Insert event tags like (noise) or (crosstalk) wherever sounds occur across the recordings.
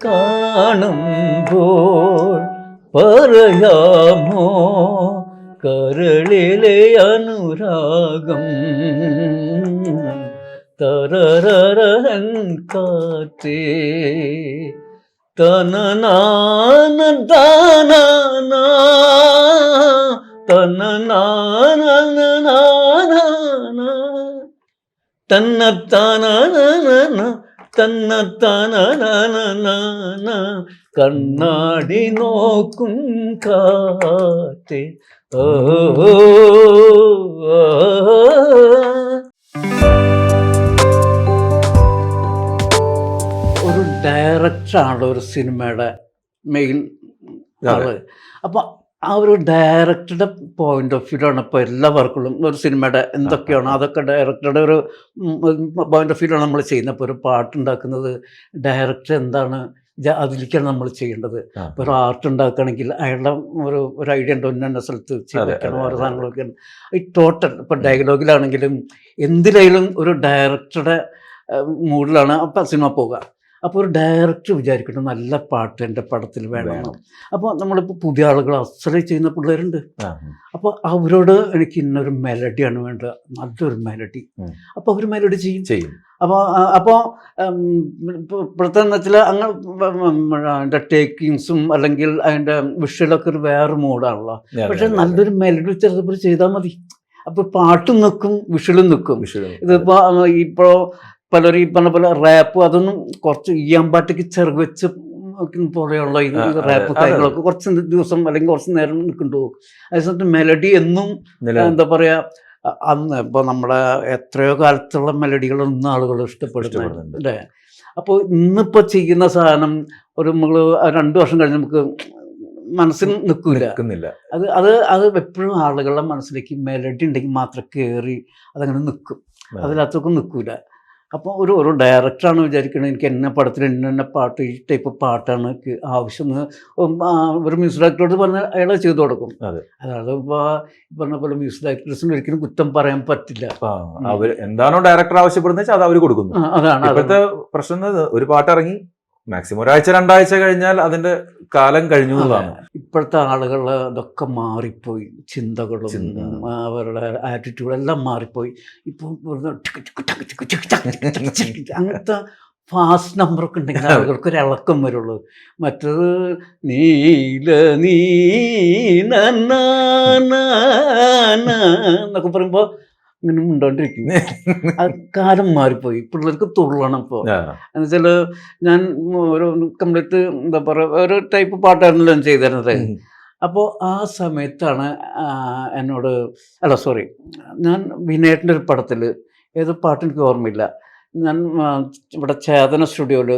കാണുമ്പോൾ പറയാമോ? കരളിലെ അനുരാഗം തരരരൻ കാത്തേ തനനാന താനാന തനനാന തന്നത്താന തന്നത്താന കണ്ണാടി നോക്കും കാറ്റ്. ഓ ഒരു ഡയറക്ടറാണല്ലോ ഒരു സിനിമയുടെ മെയിൻ ആൾ. അപ്പൊ ആ ഒരു ഡയറക്ടറുടെ പോയിന്റ് ഓഫ് വ്യൂലാണ് ആണ് ഇപ്പോൾ എല്ലാ വർക്കുകളും. ഒരു സിനിമയുടെ എന്തൊക്കെയാണ് അതൊക്കെ ഡയറക്ടറുടെ ഒരു പോയിന്റ് ഓഫ് വ്യൂലാണ് ആണ് നമ്മൾ ചെയ്യുന്നത്. ഇപ്പോൾ ഒരു പാട്ടുണ്ടാക്കുന്നത് ഡയറക്ടർ എന്താണ് അതിലേക്കാണ് നമ്മൾ ചെയ്യേണ്ടത്. ഇപ്പോൾ ഒരു ആർട്ട് ഉണ്ടാക്കുകയാണെങ്കിൽ അയാളുടെ ഒരു ഒരു ഐഡിയ ഉണ്ട് ഇന്ന സ്ഥലത്ത് ചെയ്യണം ഓരോ സാധനങ്ങളൊക്കെ. ഈ ടോട്ടൽ ഇപ്പോൾ ഡയലോഗിലാണെങ്കിലും എന്തിലായാലും ഒരു ഡയറക്ടറുടെ മൂഡിലാണ് അപ്പം സിനിമ പോകുക അപ്പോൾ ഒരു ഡയറക്ടർ വിചാരിക്കണം നല്ല പാട്ട് എന്റെ പടത്തിൽ വേണം. അപ്പോൾ നമ്മളിപ്പോൾ പുതിയ ആളുകൾ ആശ്രയിച്ച് ചെയ്യുന്ന പിള്ളേരുണ്ട്. അപ്പോൾ അവരോട് എനിക്ക് ഇന്നൊരു മെലഡിയാണ് വേണ്ടത്. നല്ലൊരു മെലഡി അപ്പോൾ അവർ മെലഡി ചെയ്യും. ചെയ്യും. അപ്പോൾ അപ്പോൾ ഇപ്പോഴത്തെ എന്ന് വെച്ചാൽ അങ്ങ് അതിന്റെ ടേക്കിങ്സും അല്ലെങ്കിൽ അതിന്റെ വിഷ്വലൊക്കെ ഒരു വേറെ മൂഡാണല്ലോ പക്ഷെ നല്ലൊരു മെലഡി ചെറുപ്പം ചെയ്താൽ മതി. അപ്പോൾ പാട്ടും നിൽക്കും വിഷലും നിൽക്കും. ഇതിപ്പോൾ ഇപ്പോൾ പലരും ഈ പറഞ്ഞ പോലെ റാപ്പ് അതൊന്നും കുറച്ച് ഈയാമ്പാട്ടയ്ക്ക് ചെറുക് വെച്ച് പോലെയുള്ള ഈ റാപ്പ്. കാര്യങ്ങളൊക്കെ കുറച്ച് ദിവസം അല്ലെങ്കിൽ കുറച്ച് നേരം നിൽക്കുന്നുണ്ടോ അതേസമയത്ത് മെലഡി എന്നും എന്താ പറയാ അന്ന് ഇപ്പോൾ നമ്മുടെ എത്രയോ കാലത്തുള്ള മെലഡികൾ ഇന്ന് ആളുകൾ ഇഷ്ടപ്പെടുന്നുണ്ട്. അല്ലേ? അപ്പോൾ ഇന്നിപ്പോൾ ചെയ്യുന്ന സാധനം ഒരു നമ്മൾ രണ്ട് വർഷം കഴിഞ്ഞ് നമുക്ക് മനസ്സിൽ നിൽക്കില്ല അത് അത് അത് എപ്പോഴും ആളുകളുടെ മനസ്സിലേക്ക് മെലഡി ഉണ്ടെങ്കിൽ മാത്രം കയറി അതങ്ങനെ നിൽക്കും. അതിനകത്തൊക്കെ നിൽക്കില്ല അപ്പോൾ ഒരു ഒരു ഡയറക്ടറാണ് വിചാരിക്കുന്നത് എനിക്ക് എന്നെ പടത്തിൽ എന്നെ ഇന്ന പാട്ട് ഈ ടൈപ്പ് പാട്ടാണ് എനിക്ക് ആവശ്യം ഒരു മ്യൂസിക് ഡയറക്ടറോട് പറഞ്ഞാൽ അയാളെ ചെയ്തു കൊടുക്കും. അതെ. അതായത് ഇപ്പോൾ പറഞ്ഞ പോലെ മ്യൂസിക് ഡയറക്ടേഴ്സിന് ഒരിക്കലും കുറ്റം പറയാൻ പറ്റില്ല. അവർ എന്താണോ ഡയറക്ടർ ആവശ്യപ്പെടുന്നത് അത് അവർ കൊടുക്കുന്നു. അതാണ് ഇപ്പോഴത്തെ പ്രശ്നം ഒരു പാട്ട് ഇറങ്ങി മാക്സിമം ഒരാഴ്ച രണ്ടാഴ്ച കഴിഞ്ഞാൽ അതിന്റെ കാലം കഴിഞ്ഞു എന്നുള്ളതാണ്. ഇപ്പോഴത്തെ ആളുകൾ ഇതൊക്കെ മാറിപ്പോയി ചിന്തകളും ചിന്ത. അവരുടെ ആറ്റിറ്റ്യൂഡ് എല്ലാം മാറിപ്പോയി ഇപ്പോൾ അങ്ങനത്തെ ഫാസ്റ്റ് നമ്പറൊക്കെ ഉണ്ടെങ്കിൽ ആളുകൾക്ക് ഒരു ഇളക്കം വരുള്ളൂ മറ്റത് നീല നീ നന്നൊക്കെ എന്നൊക്കെ പറയുമ്പോൾ ഇങ്ങനെ മുണ്ടോണ്ടിരിക്കും അത് കാലം മാറിപ്പോയി. പിള്ളേർക്ക് തുള്ളണം ഇപ്പോ. എന്നുവെച്ചാൽ എന്നുവെച്ചാൽ ഞാൻ ഒരു കംപ്ലീറ്റ് എന്താ പറയുക ഒരു ടൈപ്പ് പാട്ടായിരുന്നല്ലോ ഞാൻ ചെയ്തിരുന്നത്. അപ്പോ അപ്പോൾ ആ സമയത്താണ് എന്നോട് അല്ല സോറി ഞാൻ വിനയേട്ടന്റെ ഒരു പടത്തിൽ ഏതോ പാട്ട് എനിക്ക് ഓർമ്മയില്ല. ഞാൻ ഇവിടെ ചേതന സ്റ്റുഡിയോയിൽ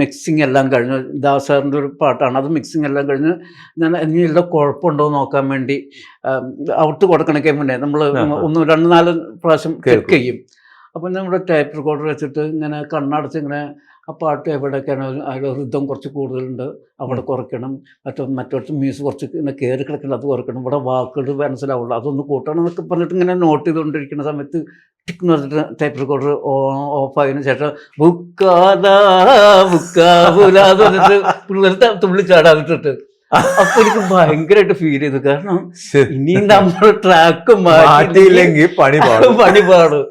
മിക്സിങ് എല്ലാം കഴിഞ്ഞു. ദാസാറിന്റെ ഒരു പാട്ടാണ്. അത് മിക്സിങ് എല്ലാം കഴിഞ്ഞ് ഞാൻ ഇനി എല്ലാം കുഴപ്പമുണ്ടോ നോക്കാൻ വേണ്ടി ഔട്ട് കൊടുക്കണക്കേ മുന്നേ നമ്മൾ ഒന്ന് രണ്ട് നാല് പ്രാവശ്യം ചെക്ക്. ചെയ്യും. അപ്പം നമ്മുടെ ടൈപ്പ് റെക്കോർഡർ വെച്ചിട്ട് ഇങ്ങനെ കണ്ണടച്ച് ഇങ്ങനെ ആ പാട്ട് എവിടെയൊക്കെയാണ് അതിൽ ഋതം കുറച്ച് കൂടുതലുണ്ട് അവിടെ കുറയ്ക്കണം. മറ്റോ മറ്റൊരു മ്യൂസ് കുറച്ച് ഇങ്ങനെ കയറി കിടക്കണം അത് കുറയ്ക്കണം. ഇവിടെ വാക്കുകൾ മനസ്സിലാവുള്ളൂ. അതൊന്ന് കൂട്ടണം എന്നൊക്കെ പറഞ്ഞിട്ട് ഇങ്ങനെ നോട്ട് ചെയ്തുകൊണ്ടിരിക്കുന്ന സമയത്ത് എന്ന് പറഞ്ഞിട്ട് ടൈപ്പ് റെക്കോർഡർ ഓഫ് ആയതിനു ശേഷം ബുക്കാതാ ബുക്കാവൂല എന്ന് പറഞ്ഞിട്ട് പിള്ളേർ തുള്ളി ചാടാതിട്ടിട്ട്. അപ്പൊ എനിക്ക് ഭയങ്കരമായിട്ട് ഫീൽ ചെയ്തു. കാരണം. ഇനി നമ്മൾ ട്രാക്ക് മാറ്റിയില്ലെങ്കിൽ പണിപാട് പണി (laughs) പാടും. പണി പാടും.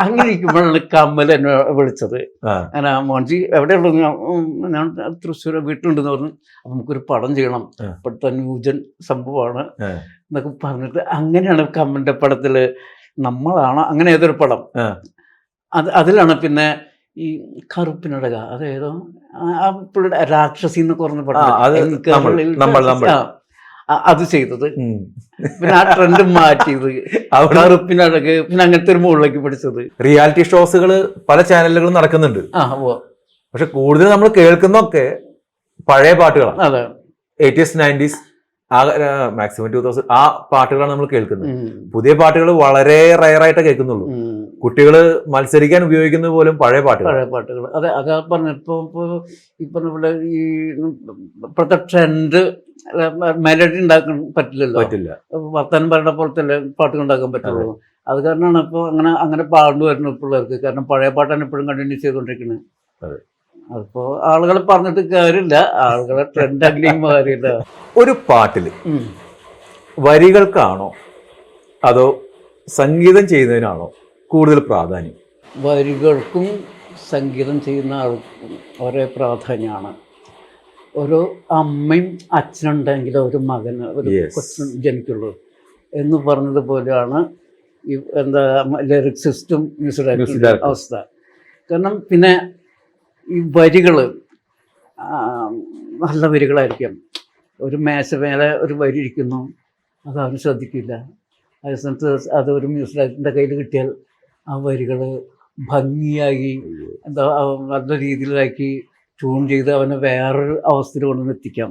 അങ്ങനെ ഇരിക്കുമ്പോഴാണ് കമ്മൽ എന്നെ വിളിച്ചത്. അങ്ങനെ മോൻജി എവിടെയുള്ളൂ ഞാൻ തൃശ്ശൂർ വീട്ടിലുണ്ടെന്ന് പറഞ്ഞു. അപ്പൊ നമുക്കൊരു പടം ചെയ്യണം. ഇപ്പോഴത്തെ ന്യൂജൻ സംഭവമാണ്. എന്നൊക്കെ പറഞ്ഞിട്ട് അങ്ങനെയാണ് കമ്മലിന്റെ പടത്തിൽ നമ്മളാണ് അങ്ങനെ ഏതൊരു പടം. അത് അതിലാണ് പിന്നെ ഈ കറുപ്പിനടക അതേതോ പുള്ളിയുടെ രാക്ഷസി എന്ന് പറഞ്ഞ പടം. അത് ചെയ്തത്. പിന്നെ ആ ട്രെൻഡ് മാറ്റിയത്. കറുപ്പിനടക്ക് പിന്നെ അങ്ങനത്തെ ഒരു മുകളിലേക്ക് പിടിച്ചത്. റിയാലിറ്റി ഷോസുകൾ പല ചാനലുകളും നടക്കുന്നുണ്ട്. ആ പക്ഷെ കൂടുതൽ നമ്മൾ കേൾക്കുന്നൊക്കെ പഴയ പാട്ടുകളാണ്. അതെ. എയ്റ്റീസ് നയന്റീസ് ആ മാക്സിമം ടൂ തൗസൻഡ് ആ പാട്ടുകളാണ് നമ്മൾ കേൾക്കുന്നത്. പുതിയ പാട്ടുകൾ വളരെ റയറായിട്ടേ കേൾക്കുന്നുള്ളൂ. കുട്ടികൾ മത്സരിക്കാൻ ഉപയോഗിക്കുന്നത് പോലും പഴയ പാട്ടുകൾ. പഴയ പാട്ടുകൾ. അതെ അതാ പറഞ്ഞ ഇപ്പോൾ ഇപ്പോൾ ഈ പറഞ്ഞ പോലെ ഈ ഇപ്പോഴത്തെ ട്രെൻഡ് മെലഡി ഉണ്ടാക്കാൻ പറ്റില്ലല്ലോ. പറ്റില്ല. വർത്തമാനം പറയുന്ന പോലത്തെ തന്നെ പാട്ടുകൾ ഉണ്ടാക്കാൻ പറ്റുള്ളൂ. അത്. കാരണമാണ് ഇപ്പോൾ അങ്ങനെ അങ്ങനെ പാടുന്നു വരുന്നത് പിള്ളേർക്ക്. കാരണം പഴയ പാട്ടാണ് ഇപ്പോഴും കണ്ടിന്യൂ ചെയ്തുകൊണ്ടിരിക്കുന്നത് അതെ. അതിപ്പോ ആളുകളെ പറഞ്ഞിട്ട് കാര്യമില്ല. ആളുകളെ ട്രെൻഡ് അങ്ങനെയും മാറിയില്ല ഒരു പാട്ടിൽ. വരികൾക്കാണോ അതോ സംഗീതം ചെയ്യുന്നതിനാണോ കൂടുതൽ പ്രാധാന്യം? വരികൾക്കും സംഗീതം ചെയ്യുന്ന ആൾക്കും ഒരേ പ്രാധാന്യമാണ്. ഒരു അമ്മയും അച്ഛനുണ്ടെങ്കിൽ ഒരു മകന് ഒരു കൊച്ചു ജനിക്കുള്ളൂ എന്ന് പറഞ്ഞതുപോലെയാണ് ഈ എന്താ ലിറിക്സിസ്റ്റും മ്യൂസിക് അവസ്ഥ. കാരണം പിന്നെ ഈ വരികൾ നല്ല വരികളായിരിക്കും ഒരു മേശ മേലെ ഒരു വരി ഇരിക്കുന്നു അത് അവന് ശ്രദ്ധിക്കില്ല അതേ സമയത്ത് അത് ഒരു മ്യൂസിക് കയ്യിൽ കിട്ടിയാൽ ആ വരികൾ ഭംഗിയായി എന്താ നല്ല രീതിയിലാക്കി ട്യൂൺ ചെയ്ത് അവനെ വേറൊരു അവസ്ഥയിൽ കൊണ്ടുവന്ന് എത്തിക്കാം.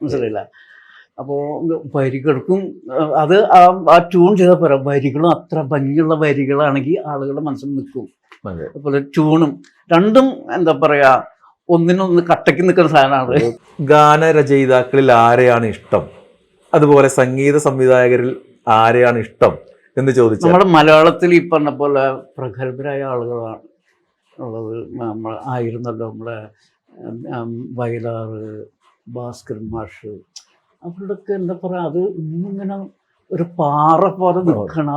മനസ്സിലായില്ല അപ്പോൾ വരികൾക്കും അത് ആ- ട്യൂൺ ചെയ്താൽ പോരാ വരികളും അത്ര ഭംഗിയുള്ള വരികളാണെങ്കിൽ ആളുകളുടെ മനസ്സിൽ നിൽക്കും. അതുപോലെ ട്യൂണും രണ്ടും എന്താ പറയാ ഒന്നിനൊന്ന് കട്ടയ്ക്ക് നിൽക്കുന്ന സാധനമാണ്. ഗാനരചയിതാക്കളിൽ ആരെയാണ് ഇഷ്ടം? അതുപോലെ സംഗീത സംവിധായകരിൽ ആരെയാണ് ഇഷ്ടം എന്ന് ചോദിച്ചു നമ്മുടെ മലയാളത്തിൽ ഈ പറഞ്ഞ പോലെ പ്രഗത്ഭരായ ആളുകളാണ് ഉള്ളത്. നമ്മൾ ആയിരുന്നല്ലോ നമ്മളെ വയലാറ് ഭാസ്കരൻ മാഷ് അവരുടെയൊക്കെ എന്താ പറയുക അത് ഇന്നിങ്ങനെ ഒരു പാറ പോലെ നിൽക്കണ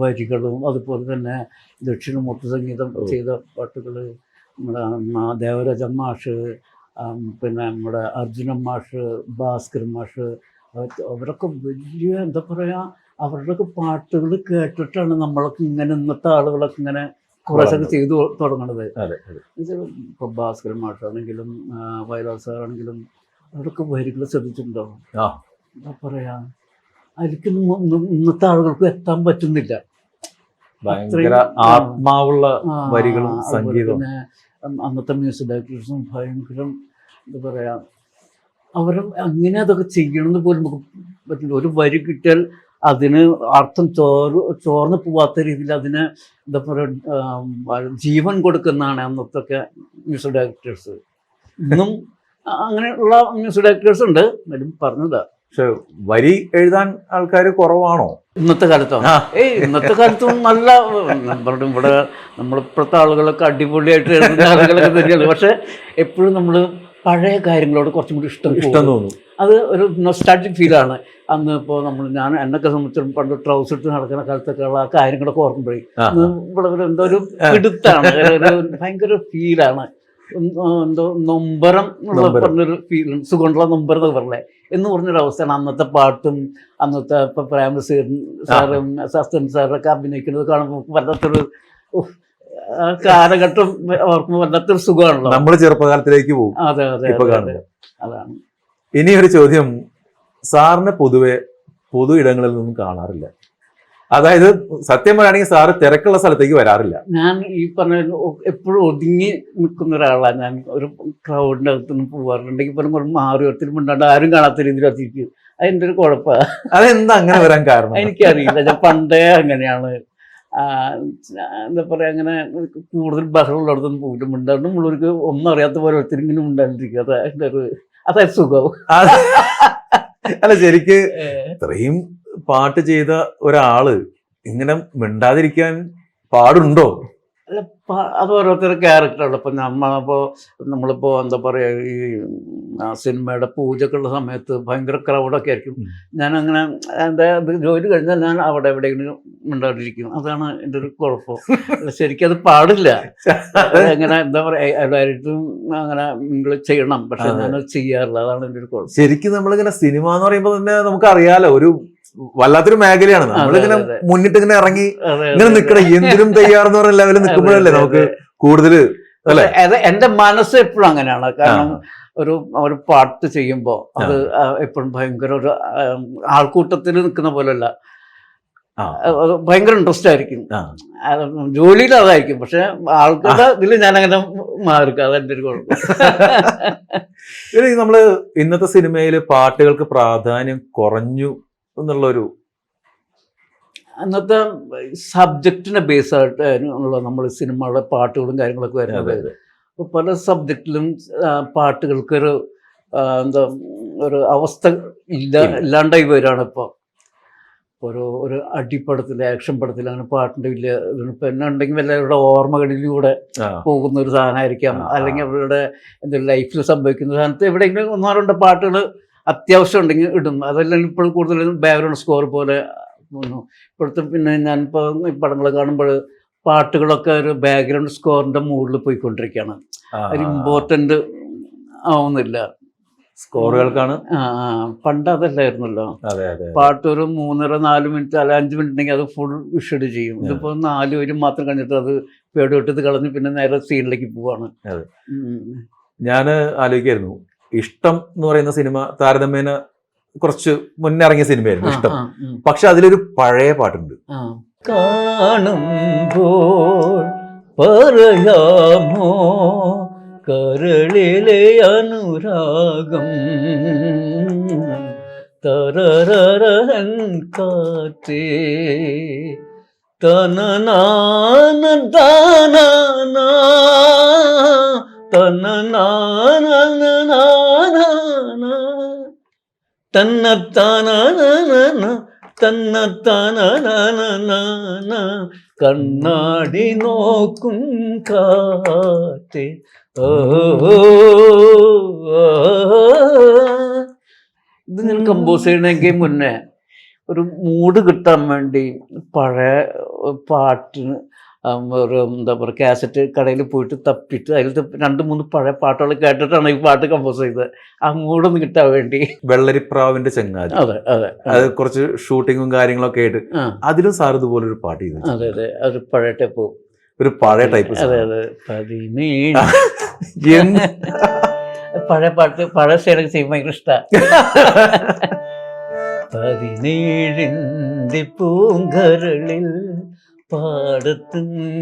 വരികളും അതുപോലെ തന്നെ ദക്ഷിണമൂർത്തി സംഗീതം ചെയ്ത പാട്ടുകൾ. നമ്മുടെ ദേവരാജ മാഷ് പിന്നെ നമ്മുടെ അർജുനൻ മാഷ് ഭാസ്കരൻ മാഷ് അവ- അവരൊക്കെ വലിയ എന്താ പറയുക അവരുടെയൊക്കെ പാട്ടുകൾ കേട്ടിട്ടാണ് നമ്മളൊക്കെ ഇങ്ങനെ ഇന്നത്തെ ആളുകളൊക്കെ ഇങ്ങനെ കുറച്ചൊക്കെ ചെയ്തു തുടങ്ങണത്. ഇപ്പൊ ഭാസ്കരൻ മാഷാണെങ്കിലും വയലാർ സാറാണെങ്കിലും അവരൊക്കെ വരികൾ ശ്രദ്ധിച്ചിട്ടുണ്ടോ. എന്താ പറയാ? അതിലേക്ക് ഇന്ന് ഇന്ന് ഇന്നത്തെ ആളുകൾക്ക് എത്താൻ പറ്റുന്നില്ല. ഭയങ്കര ആത്മാവുള്ള വരികളും സംഗീതവും. അന്നത്തെ മ്യൂസിക് ഡയറക്ടേഴ്സും ഭയങ്കരം എന്താ പറയാ അവരും അങ്ങനെ അതൊക്കെ ചെയ്യണമെന്ന് പോലും നമുക്ക് പറ്റില്ല. ഒരു വരി കിട്ടിയാൽ അതിന് അർത്ഥം ചോറ് ചോർന്ന് പോവാത്ത രീതിയിൽ അതിന് എന്താ പറയുക ജീവൻ കൊടുക്കുന്നതാണ് അന്നത്തെ മ്യൂസിക് ഡയറക്ടേഴ്സ്. ഇന്നും അങ്ങനെയുള്ള മ്യൂസിക് ഡയറക്ടേഴ്സ് ഉണ്ട് എന്നാലും പറഞ്ഞതാ. പക്ഷെ വരി എഴുതാൻ ആൾക്കാർ കുറവാണോ? ഇന്നത്തെ കാലത്തോ. ഏയ് ഇന്നത്തെ കാലത്തും നല്ല പറഞ്ഞു ഇവിടെ നമ്മളിപ്പോഴത്തെ ആളുകളൊക്കെ അടിപൊളിയായിട്ട് എഴുതുന്ന ആളുകളൊക്കെ തന്നെയാണ്. പക്ഷെ എപ്പോഴും നമ്മൾ പഴയ കാര്യങ്ങളോട് കുറച്ചും കൂടി ഇഷ്ടം ഇഷ്ടം. തോന്നും. അത് ഒരു നൊസ്റ്റാറ്റിക് ഫീലാണ് അന്ന് ഇപ്പോൾ നമ്മൾ ഞാൻ എന്നൊക്കെ സംബന്ധിച്ചിടത്തോളം പണ്ട് ട്രൗസർ ഇട്ട് നടക്കുന്ന കാലത്തൊക്കെ ഉള്ള ആ കാര്യങ്ങളൊക്കെ ഓർക്കുമ്പോഴേ ഇവിടെ എന്തോ ഒരു പിടുത്താണ് ഭയങ്കര ഫീലാണ് എന്തോ നൊമ്പരം. പറഞ്ഞൊരു ഫീൽ സുഖമുള്ള നൊമ്പരം പറഞ്ഞേ. എന്ന് പറഞ്ഞൊരു അവസ്ഥയാണ് അന്നത്തെ പാട്ടും അന്നത്തെ ഇപ്പൊ പ്രേമസീൻ സാറും സസ്തൻ സാറൊക്കെ അഭിനയിക്കുന്നത് കാണുമ്പോൾ വല്ലാത്തൊരു കാലഘട്ടം ഓർക്കുമ്പോൾ വല്ലാത്തൊരു സുഖമാണല്ലോ. നമ്മൾ ചെറുപ്പകാലത്തിലേക്ക് പോകും. അതെ അതെ ഇപ്പൊ അതെ, അതെ അതാണ്. ഇനി ഒരു ചോദ്യം. സാറിനെ പൊതുവെ പൊതു ഇടങ്ങളിൽ നിന്നും കാണാറില്ല. അതായത് സത്യം പറയുകയാണെങ്കിൽ സാറ് തിരക്കുള്ള സ്ഥലത്തേക്ക് വരാറില്ല. ഞാൻ ഈ പറഞ്ഞ എപ്പോഴും ഒതുങ്ങി നിൽക്കുന്ന ഒരാളാണ് ഞാൻ. ഒരു ക്രൗഡിന്റെ അകത്തുനിന്ന് പോകാറുണ്ടെങ്കിൽ പോലും കുറച്ച് മാറി ഒത്തിരി മിണ്ടാണ്ട് ആരും കാണാത്ത രീതിയിൽ അതിരിക്കും അതിന്റെ ഒരു കുഴപ്പമാണ് അതെന്താ അങ്ങനെ വരാൻ കാരണം? എനിക്കറിയില്ല. ഞാൻ പണ്ടേ അങ്ങനെയാണ്. എന്താ പറയുക അങ്ങനെ കൂടുതൽ ബഹളമുള്ളിടത്തൊന്നും പോയിട്ട് മിണ്ടാണ്ട് മുള്ളൂർക്ക് ഒന്നും അറിയാത്ത പോലെ ഒത്തിരി ഇങ്ങനെ മിണ്ടാണ്ടിരിക്കുക അതാ എന്റെ ഒരു അതാ സുഖം. അല്ല ശരിക്ക് ഇത്രയും പാട്ട് ചെയ്ത ഒരാൾ ഇങ്ങനെ മിണ്ടാതിരിക്കാൻ പാടുണ്ടോ? അല്ല അത് ഓരോരുത്തരുടെ ക്യാരക്ടറാണ് ഇപ്പം നമ്മളിപ്പോൾ നമ്മളിപ്പോൾ എന്താ പറയുക ഈ ആ സിനിമയുടെ പൂജക്കുള്ള സമയത്ത് ഭയങ്കര ക്രൗഡൊക്കെ ആയിരിക്കും. ഞാനങ്ങനെ ഞാൻ അങ്ങനെ എന്താ ഇത് ജോലി കഴിഞ്ഞാൽ ഞാൻ അവിടെ എവിടെയെങ്കിലും മിണ്ടാണ്ടിരിക്കും അതാണ് എന്റെ ഒരു കുഴപ്പം. ശരിക്കും അത് പാടില്ല. അങ്ങനെ എങ്ങനെ എന്താ പറയുക എല്ലാവരും അങ്ങനെ നിങ്ങൾ ചെയ്യണം. പക്ഷെ ഞാൻ ഞാനത് ചെയ്യാറില്ല. അതാണ് എന്റെ ഒരു കുഴപ്പം. ശരിക്കും നമ്മളിങ്ങനെ സിനിമ എന്ന് പറയുമ്പോൾ തന്നെ നമുക്കറിയാലോ ഒരു വല്ലാത്തൊരു മേഖലയാണ്. നമ്മളിങ്ങനെ. മുന്നിട്ട് ഇങ്ങനെ ഇറങ്ങി ഇങ്ങനെ നിക്കണം എന്തിനും തയ്യാറെന്ന് പറഞ്ഞ ലെവലിൽ നിൽക്കുമ്പോഴല്ലേ നമുക്ക് കൂടുതൽ അല്ലേ? എന്റെ മനസ്സ് എപ്പോഴും അങ്ങനെയാണ്. കാരണം ഒരു ഒരു പാട്ട് ചെയ്യുമ്പോൾ അത് എപ്പോഴും ഭയങ്കര ഒരു ആൾക്കൂട്ടത്തിന് ആൾക്കൂട്ടത്തിൽ നിൽക്കുന്ന പോലെയല്ല. ഭയങ്കര ഇൻട്രസ്റ്റ് ആയിരിക്കും. ജോലിയിൽ അതായിരിക്കും. പക്ഷെ ആൾക്കാരുടെ ഇതിൽ ഞാൻ അങ്ങനെ മാറിക്കും. അതെന്റെ ഒരു കുഴപ്പം. (laughs) നമ്മൾ ഇന്നത്തെ സിനിമയിൽ പാട്ടുകൾക്ക് പ്രാധാന്യം കുറഞ്ഞു എന്നുള്ളൊരു അന്നത്തെ സബ്ജക്റ്റിനെ ബേസ് ആയിട്ട് ഉള്ള നമ്മൾ സിനിമയുടെ പാട്ടുകളും കാര്യങ്ങളൊക്കെ വരുന്നത് അപ്പോൾ പല സബ്ജക്റ്റിലും പാട്ടുകൾക്കൊരു എന്താ ഒരു അവസ്ഥ ഇല്ല ഇല്ല. ഇല്ലാണ്ടായി വരികയാണ് ഇപ്പോൾ ഒരു ഒരു അടിപ്പടത്തിൽ ആക്ഷൻ പടത്തിൽ അങ്ങനെ പാട്ടിന്റെ വലിയ. ഇപ്പം എന്നെ ഉണ്ടെങ്കിൽ വല്ല അവരുടെ ഓർമ്മകളിലൂടെ പോകുന്ന ഒരു സാധനമായിരിക്കാം. അല്ലെങ്കിൽ അവരുടെ എന്തെങ്കിലും ലൈഫിൽ സംഭവിക്കുന്ന സാധനത്ത് എവിടെയെങ്കിലും ഒന്നോ രണ്ടോ പാട്ടുകൾ അത്യാവശ്യം ഉണ്ടെങ്കിൽ ഇടും. അതെല്ലാം ഇപ്പോൾ കൂടുതലും ബാക്ക്ഗ്രൗണ്ട് സ്കോർ പോലെ പോകുന്നു ഇപ്പോഴത്തെ പിന്നെ ഞാനിപ്പോൾ ഈ പടങ്ങൾ കാണുമ്പോൾ പാട്ടുകളൊക്കെ ഒരു ബാക്ക്ഗ്രൗണ്ട് സ്കോറിന്റെ മുകളിൽ പോയിക്കൊണ്ടിരിക്കുകയാണ്. ഒരു ഇമ്പോർട്ടന്റ് ആവുന്നില്ല. സ്കോറുകൾക്കാണ്? പണ്ട് അതല്ലായിരുന്നല്ലോ. അതെ അതെ പാട്ട് ഒരു മൂന്നര നാല് മിനിറ്റ് അല്ല അഞ്ച് മിനിറ്റ് ഉണ്ടെങ്കിൽ അത് ഫുൾ വിഷഡ് ചെയ്യും. ഇതിപ്പോൾ നാല് പേരും മാത്രം കഴിഞ്ഞിട്ട് അത് പേട് വിട്ടത് കളഞ്ഞ് പിന്നെ നേരെ സീനിലേക്ക് പോവാണ്. ഞാൻ ആലോചിക്കായിരുന്നു. ഇഷ്ടം എന്ന് പറയുന്ന സിനിമ താരതമ്യേന കുറച്ച് മുന്നിറങ്ങിയ സിനിമയായിരുന്നു ഇഷ്ടം. പക്ഷെ അതിലൊരു പഴയ പാട്ടുണ്ട്. കാണുമ്പോൾ പറയാമോ? കരളിലെ അനുരാഗം തരരരൻ കാത്തേ തന്നത്താനാനാനാന കണ്ണാടി നോക്കും ഓ ഇത് ഞാൻ കമ്പോസ് ചെയ്യണമെങ്കിൽ മുന്നേ ഒരു മൂഡ് കിട്ടാൻ വേണ്ടി പഴയ പാട്ടിന് ഒരു എന്താ പറയുക കാസറ്റ് കടയിൽ പോയിട്ട് തപ്പിട്ട് അതിൽ രണ്ട് മൂന്ന് പഴയ പാട്ടുകൾ കേട്ടിട്ടാണ് ഈ പാട്ട് കമ്പോസ് ചെയ്തത്. ആ മൂടൊന്ന് കിട്ടാൻ വേണ്ടി. വെള്ളരിപ്രാവിന്റെ ചങ്ങാതി. അതെ അതെ. അത് കുറച്ച് ഷൂട്ടിങ്ങും കാര്യങ്ങളൊക്കെ ആയിട്ട് അതിലും സാർ ഇതുപോലെ ഒരു പാട്ട് ചെയ്തു അതെ അതെ. അത് പഴയ ടൈപ്പ് ഒരു പഴയ ടൈപ്പ് അതെ അതെ. പതിനേഴ്? (laughs) പഴയ പാട്ട് പഴയ സ്റ്റൈലൊക്കെ ചെയ്യുമ്പോൾ ഭയങ്കര ഇഷ്ടമാണ് (laughs) പതിനേഴിന്റെ പൂങ്കരളിൽ പാടത്തുന്നതെന്താണ്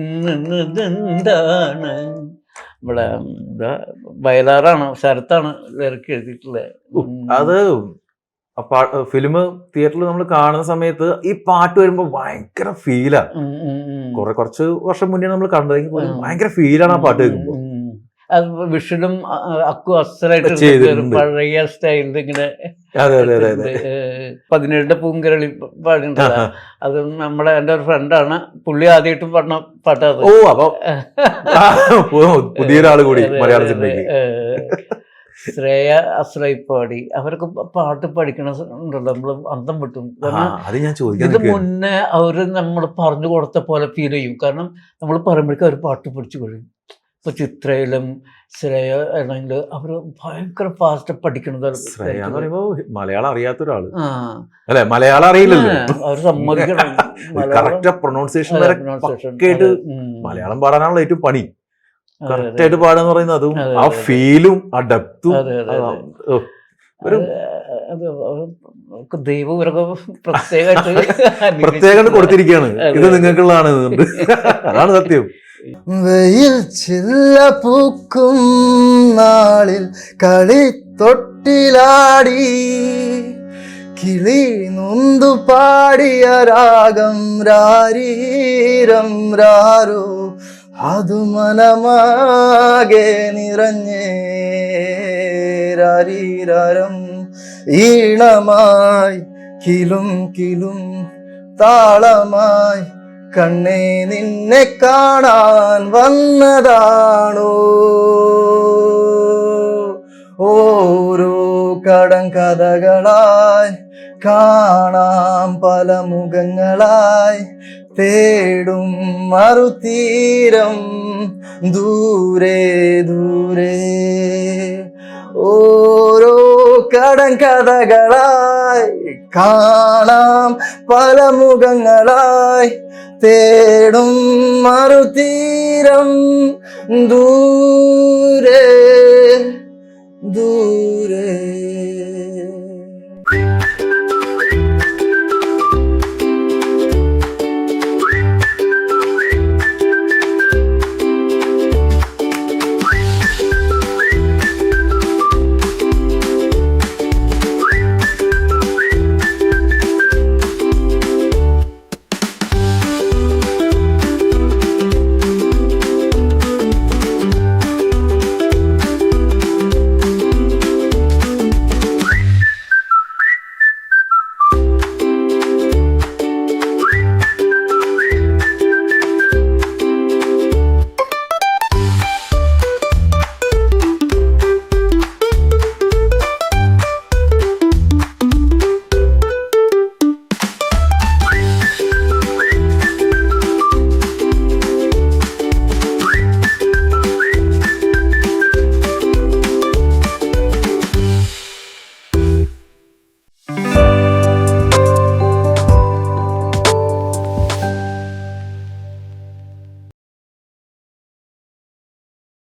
ഇവിടെ നമ്മളെ വയലാറാണ് ശരത്താണ് ലിറിക്ക് എഴുതിയിട്ടുള്ളത്. അത് ഫിലിം തിയേറ്ററിൽ നമ്മൾ കാണുന്ന സമയത്ത് ഈ പാട്ട് വരുമ്പോ ഭയങ്കര ഫീലാണ്. കുറെ കുറച്ച് വർഷം മുന്നേ നമ്മൾ കണ്ടതെങ്കിൽ പോലും. ഭയങ്കര ഫീലാണ് ആ പാട്ട് കേൾക്കുമ്പോൾ വിഷുലും അ- അക്കു അസ്ത്രമായിട്ട് പഴയ സ്റ്റൈലിൽ ഇങ്ങനെ പതിനേഴിന്റെ പൂങ്കരളി പാടിണ്ടല്ല. അത് നമ്മുടെ എന്റെ ഒരു ഫ്രണ്ടാണ് പുള്ളി ആദ്യമായിട്ട് പാടുന്ന പാട്ടത്. ഓ അപ്പൊ പുതിയൊരാൾ കൂടി മലയാള സിനിമയ്ക്ക്. ശ്രേയ അസ്രൈ പാടി. അവരൊക്കെ പാട്ട് പഠിക്കണ ഉണ്ടല്ലോ നമ്മൾ അന്തം വിട്ടും. കാരണം അത് ഞാൻ ചോദിക്കാൻ ഇത് മുന്നേ അവർ നമ്മൾ പറഞ്ഞു കൊടുത്ത പോലെ ഫീൽ ചെയ്യും. കാരണം നമ്മൾ പറയുമ്പോഴേക്കും അവർ പാട്ട് പഠിച്ചു കഴിയും. ഇപ്പൊ ചിത്രയിലും ശ്രേയ ആണെങ്കിൽ അവർ ഭയങ്കര ഫാസ്റ്റ് പഠിക്കണത് ശ്രേയ എന്ന് പറയുമ്പോൾ മലയാളം അറിയാത്ത ഒരാൾ അല്ലെ? മലയാളം അറിയില്ലല്ലോ. അവർ സമ്മതിക്കണം. (laughs) കറക്റ്റ് പ്രൊണൗൺസിയേഷൻ ഉം. മലയാളം പാടാനാണല്ലോ ഏറ്റവും പണി. കറക്റ്റായിട്ട് പാടാന്ന് പറയുന്നത് അതും ആ ഫീലും ആ ഡെപ്തും. ഒരു- ദൈവം ഇവരൊക്കെ പ്രത്യേകമായിട്ട് (laughs) പ്രത്യേകം കൊടുത്തിരിക്കുകയാണ്. ഇത് നിങ്ങൾക്കുള്ളതാണ് (laughs) അതാണ് സത്യം. വെയിൽ ചില്ല പൂക്കും നാളിൽ കളി തൊട്ടിലാടി. കിളി നൊന്തു പാടിയ രാഗം രാരീരം രാരോ. അതു മനമാകെ നിറഞ്ഞേ രാരീരം ഈണമായി കിലും കിലും താളമായി കണ്ണേ നിന്നെ കാണാൻ വന്നതാണോ? ഓരോ കടങ്കഥകളായി കാണാം പല മുഖങ്ങളായി തേടും മറുതീരം ദൂരെ ദൂരെ. ഓരോ കടങ്കഥകളായി കാണാം പല മുഖങ്ങളായി തേടും മറുതീരം ദൂരെ ദൂരെ.